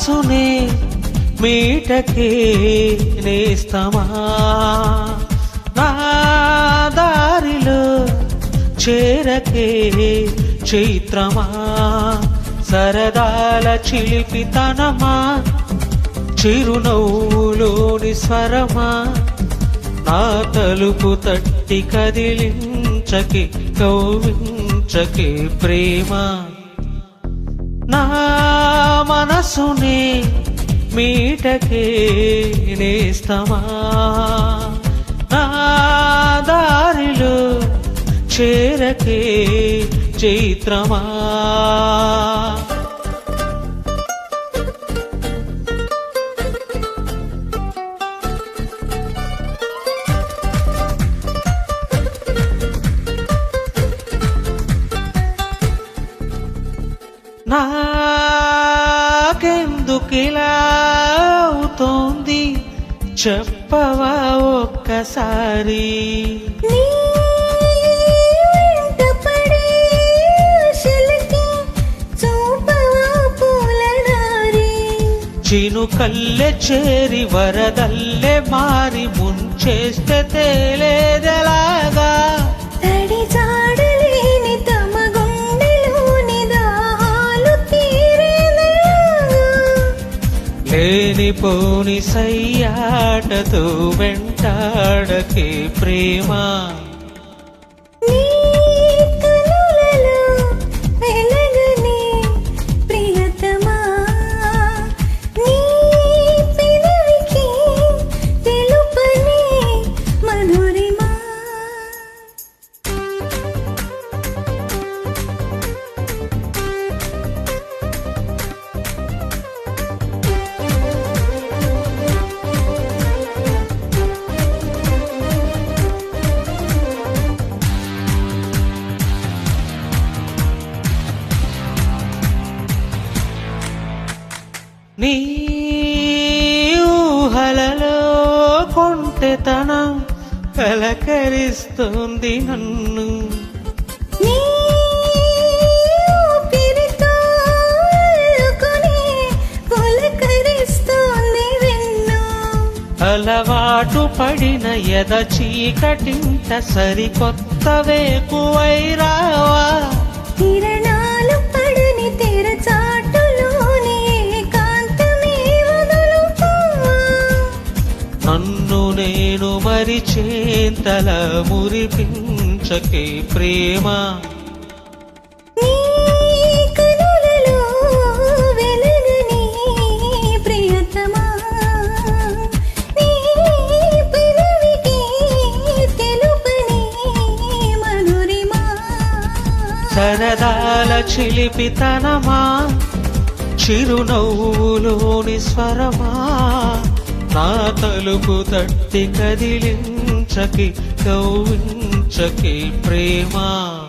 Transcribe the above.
మనసునే మీటకే నేస్తమా? నా దారిలో చేరకే చైత్రమా? సరదాల చిలిపితనమా? చిరునవ్వులోని స్వరమా? నా తలుపు తట్టి కదిలించకి కౌవించకి ప్రేమ? నా మనసుని మీటకే నేస్తమా? నా దారిలో చేరకే చైత్రమా? నాకెందుకిలా అవుతోంది? చెప్పవా ఒక్కసారి. నీ వెంటపడే ఆశలకి చూపవా పూలనారి. చినుకల్లె చేరి వరదల్లె మారి ముంచేస్తే తేలేదెలాగా. లేనిపోని సయ్యాటతో వెంటాడకే ప్రేమ. నీ ఊహలలో కొంటెతనం నన్ను పులకరిస్తోంది వెన్ను. అలవాటు పడిన ఎద చీకటింట సరికొత్త వేకువై రావా కిరణాలు నేను మరిచేంతల మురిపించకే ప్రేమ. సరదాల చిలిపితనమా చిరునవ్వులోని స్వరమా. నా తలుపు తట్టి కదిలించకి కౌవించకి ప్రేమా.